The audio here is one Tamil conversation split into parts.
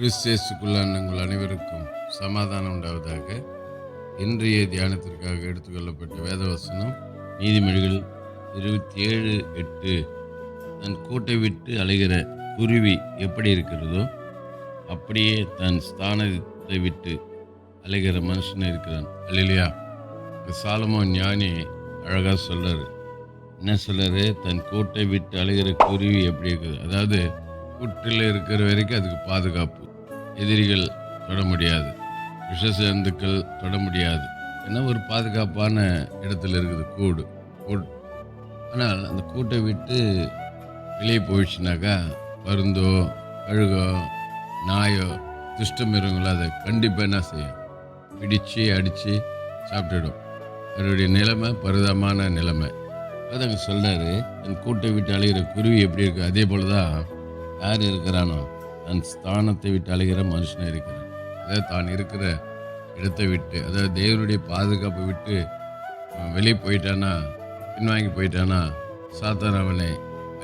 கிறிஸ்தேசுக்குள்ளான உங்கள் அனைவருக்கும் சமாதானம் உண்டாவதாக இன்றைய தியானத்திற்காக எடுத்துக்கொள்ளப்பட்ட வேதவசனம் நீதிமொழிகள் இருபத்தி ஏழு எட்டு. தன் கூட்டை விட்டு அலைகிற குருவி எப்படி இருக்கிறதோ அப்படியே தன் ஸ்தானத்தை விட்டு அலைகிற மனுஷன் இருக்கிறான். அல்லையா சாலமோ ஞானி அழகாக சொல்கிறார் என்ன சொல்றாரு? தன் கூட்டை விட்டு அழுகிற குருவி எப்படி இருக்குது? அதாவது கூட்டில் இருக்கிற வரைக்கும் அதுக்கு பாதுகாப்பு. எதிரிகள் தொட முடியாது. விஷசந்துக்கள் தொட முடியாது. ஏன்னா ஒரு பாதுகாப்பான இடத்துல இருக்குது கூடு. கூட். ஆனால் அந்த கூட்டை விட்டு வெளியே போயிடுச்சுனாக்கா பருந்தோ கழுகோ நாயோ துஷ்ட மிருகங்களோ அதை கண்டிப்பாக என்ன செய்யும்? பிடிச்சு அடித்து சாப்பிட்டுடும். அவருடைய நிலைமை பரிதமான நிலைமை. அதை அங்கே சொல்கிறாரு என் கூட்டை விட்டு அலைகிற குருவி எப்படி இருக்கு? அதே போல தான் யார் இருக்கிறானோ தன் ஸ்தானத்தை விட்டு அலைகிற மனுஷன் இருக்கிறான். அதாவது தான் இருக்கிற இடத்தை விட்டு அதாவது தேவனுடைய பாதுகாப்பை விட்டு வெளியே போயிட்டானா பின்வாங்கி போயிட்டானா சாத்தான் அவனை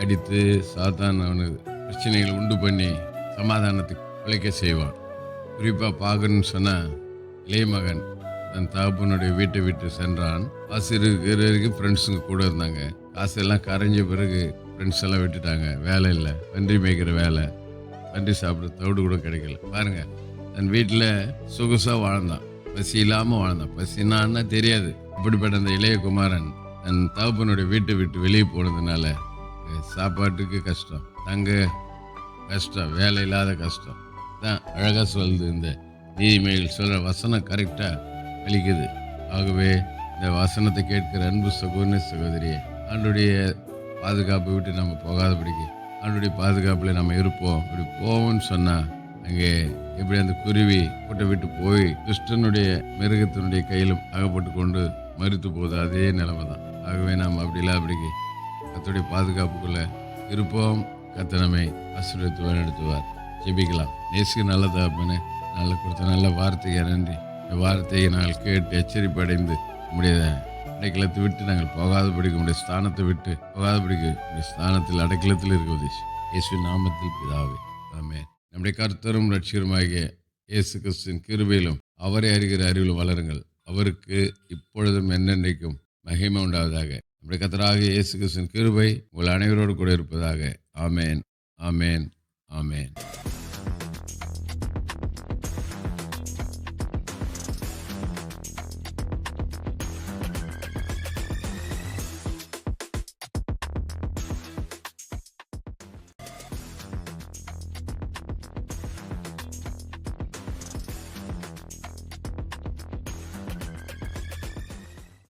அடித்து சாத்தான் அவனுக்கு பிரச்சனைகளை உண்டு பண்ணி சமாதானத்தை குலைக்க செய்வான். குறிப்பாக பார்க்கணும்னு சொன்னால் இளைய மகன் தன் தகப்பனுடைய வீட்டை விட்டு சென்றான். காசு இருக்கிற வரைக்கும் ஃப்ரெண்ட்ஸுங்க கூட இருந்தாங்க. காசு எல்லாம் கரைஞ்ச பிறகு ஃப்ரெண்ட்ஸ் எல்லாம் விட்டுட்டாங்க. வேலை இல்லை. பன்றி மேய்க்கிற வேலை. பன்றி சாப்பிட்ற தவிடு கூட கிடைக்கல. பாருங்க தன் வீட்டில் சொகுசாக வாழ்ந்தான். பசி இல்லாமல் வாழ்ந்தான். பசினான்னா தெரியாது. இப்படிப்பட்ட அந்த இளைய குமாரன் தன் தகப்பனுடைய வீட்டை விட்டு வெளியே போனதுனால சாப்பாட்டுக்கு கஷ்டம் தங்க கஷ்டம் வேலை இல்லாத கஷ்டம். தான் அழகாக சொல்லுது இந்த நீதிமொழிகள் சொல்கிற வசனம் கரெக்டாக அளிக்குது ஆகவே இந்த வசனத்தை கேட்கிற அன்பு சகோதரி சகோதரியே ஆண்டுடைய பாதுகாப்பு விட்டு நம்ம போகாதபடிக்கு அவனுடைய பாதுகாப்பில் நம்ம இருப்போம். இப்படி போவோம்னு சொன்னால் அங்கே எப்படி அந்த குருவி கூட்டை விட்டு போய் துஷ்டனுடைய மிருகத்தினுடைய கையிலும் அகப்பட்டு கொண்டு மறித்து போகுது அதே நிலைமை தான் ஆகவே நாம் அப்படிலாம் அப்படிக்கு கத்துடைய பாதுகாப்புக்குள்ளே இருப்போம். கத்த நம்மை ஆசீர்வதித்து வழிநடத்துவார். ஜெபிக்கலாம். நேசுக்கு நல்ல தகப்பனே நல்ல கொடுத்த நல்ல வார்த்தைக்கு நன்றி. இந்த வார்த்தையை நாங்கள் கேட்டு எச்சரிப்படைந்து அடைந்து அடைக்கலத்தை விட்டு நாங்கள் போகாதபடிக்கு உடைய ஸ்தானத்தை விட்டு போகாதபடிக்கு உடைய ஸ்தானத்தில் அடைக்கலத்தில் இருக்க இயேசு நாமத்தில் பிதாவே. ஆமே நம்முடைய கர்த்தரும் லட்சியருமாகிய இயேசு கிறிஸ்தின் கிருபையிலும் அவரை அறிகிற அறிவிலும் வளருங்கள். அவருக்கு இப்பொழுதும் என்னென்றைக்கும் மகிமை உண்டாவதாக. நம்முடைய கத்தராக இயேசு கிறிஸ்தின் கிருபை உங்கள் அனைவரோடு கூட இருப்பதாக. ஆமேன். ஆமேன். ஆமேன்.